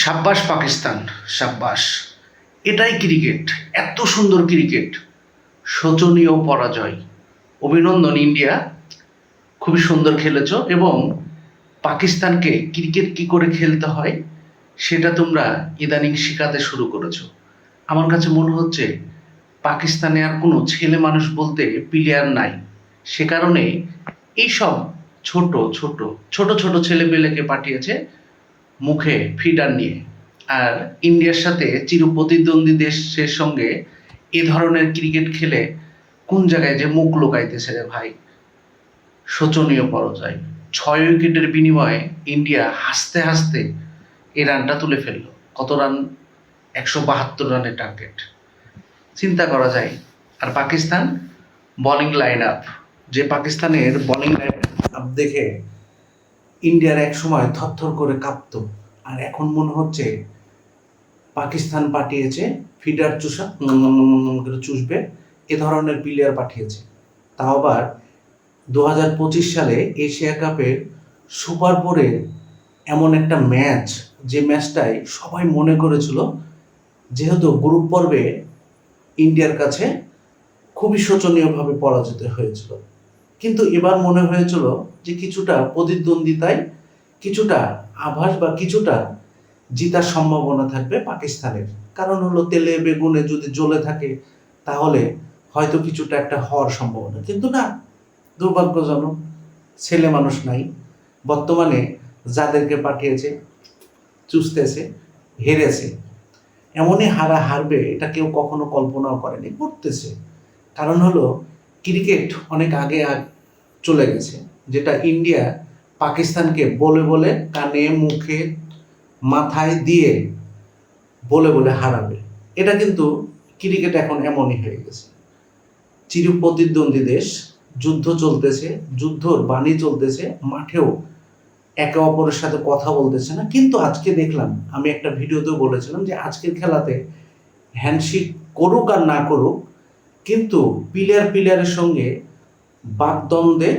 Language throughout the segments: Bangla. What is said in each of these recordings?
সাব্বাস পাকিস্তান সাব্বাস এটাই ক্রিকেট, এত সুন্দর ক্রিকেট। শোচনীয় পরাজয়। অভিনন্দন ইন্ডিয়া। খুবই সুন্দর খেলেছো এবং পাকিস্তানকে ক্রিকেট কি করে খেলতে হয়, সেটা তোমরা ইদানিং শেখাতে শুরু করেছ। আমার কাছে মনে হচ্ছে, পাকিস্তানে আর কোনো ছেলে মানুষ বলতে প্লেয়ার নাই। সে কারণে এইসব ছোট ছোট ছোট ছোট ছেলে পেলেকে পাঠিয়েছে মুখে ফিডার নিয়ে। আর ইন্ডিয়ার সাথে চির প্রতিদ্বন্দ্বী দেশের সঙ্গে এ ধরনের ক্রিকেট খেলে কোন জায়গায় যে মুখ লোকাইতেছে রে ভাই? শোচনীয় পরাজয়। ছয় উইকেটের বিনিময়ে ইন্ডিয়া হাসতে হাসতে এই রানটা তুলে ফেলল। কত রান? একশো বাহাত্তর রানের টার্গেট। চিন্তা করা যায়, আর পাকিস্তান বোলিং লাইন আপ যে পাকিস্তানের বোলিং লাইন আপ দেখে ইন্ডিয়ার এক সময় থরথর করে কাঁপতো। আর এখন মনে হচ্ছে পাকিস্তান পাঠিয়েছে, ফিডার চুষা করে চুষবে, এ ধরনের প্লেয়ার পাঠিয়েছে। তাও আবার দু হাজার পঁচিশ সালে এশিয়া কাপের সুপার ফোরে এমন একটা ম্যাচ, যে ম্যাচটাই সবাই মনে করেছিল, যেহেতু গ্রুপ পর্বে ইন্ডিয়ার কাছে খুবই শোচনীয়ভাবে পরাজিত হয়েছিল। কিন্তু এবার মনে হয়েছিল যে কিছুটা প্রতিদ্বন্দ্বিতায় কিছুটা আভাস বা কিছুটা জিতার সম্ভাবনা থাকবে পাকিস্তানের। কারণ হলো তেলে বেগুনে যদি জ্বলে থাকে, তাহলে হয়তো কিছুটা একটা হওয়ার সম্ভাবনা। কিন্তু না, দুর্ভাগ্যজনক, ছেলে মানুষ নাই। বর্তমানে যাদেরকে পাঠিয়েছে, চুষতেছে, হেরেছে, এমনই হারা হারবে, এটা কেউ কখনো কল্পনাও করেনি করতেছে কারণ হলো ক্রিকেট অনেক আগে চলে গেছে, যেটা ইন্ডিয়া পাকিস্তানকে বলে বলে কানে, মুখে, মাথায় দিয়ে বলে বলে হারাবে। এটা কিন্তু ক্রিকেট এখন এমনই হয়ে গেছে। চির প্রতিদ্বন্দ্বী দেশ, যুদ্ধ চলতেছে, যুদ্ধর বাণী চলতেছে, মাঠেও একে অপরের সাথে কথা বলতেছে না। কিন্তু আজকে দেখলাম, আমি একটা ভিডিওতেও বলেছিলাম যে আজকের খেলাতে হ্যান্ডশেক করুক আর না করুক কিন্তু প্লেয়ার প্লেয়ারের সঙ্গে বাগদ্বন্দ্বে,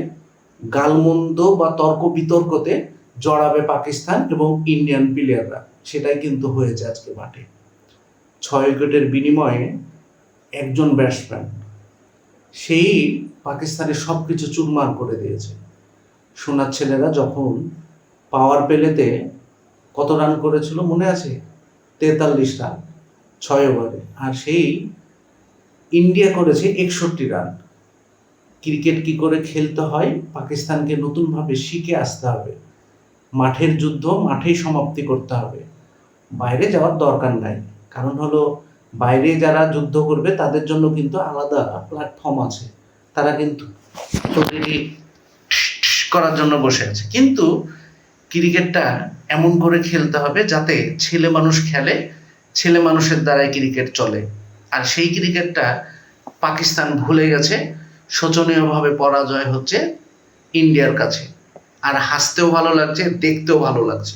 গালমন্দ বা তর্ক বিতর্কতে জড়াবে পাকিস্তান এবং ইন্ডিয়ান প্লেয়াররা। সেটাই কিন্তু হয়েছে আজকে মাঠে। ছয় উইকেটের বিনিময়ে একজন ব্যাটসম্যান, সেই পাকিস্তানের সব কিছু চুরমার করে দিয়েছে। সোনার ছেলেরা যখন পাওয়ার পেলেতে কত রান করেছিল মনে আছে? তেতাল্লিশ রান ছয় ওভারে আর সেই ইন্ডিয়া করেছে একষট্টি রান। ক্রিকেট কি করে খেলতে হয়? পাকিস্তানকে নতুনভাবে শিখে আসতে হবে। মাঠের যুদ্ধ মাঠেই সমাপ্তি করতে হবে। বাইরে যাওয়ার দরকার নাই। কারণ হলো, বাইরে যারা যুদ্ধ করবে তাদের জন্য কিন্তু আলাদা প্ল্যাটফর্ম আছে। তারা কিন্তু করার জন্য বসে আছে। কিন্তু ক্রিকেটটা এমন করে খেলতে হবে যাতে ছেলে মানুষ খেলে, ছেলে মানুষের দ্বারাই ক্রিকেট চলে। আর সেই ক্রিকেটটা পাকিস্তান ভুলে গেছে। শোচনীয়ভাবে পরাজয় হচ্ছে ইন্ডিয়ার কাছে। আর হাসতেও ভালো লাগছে, দেখতেও ভালো লাগছে।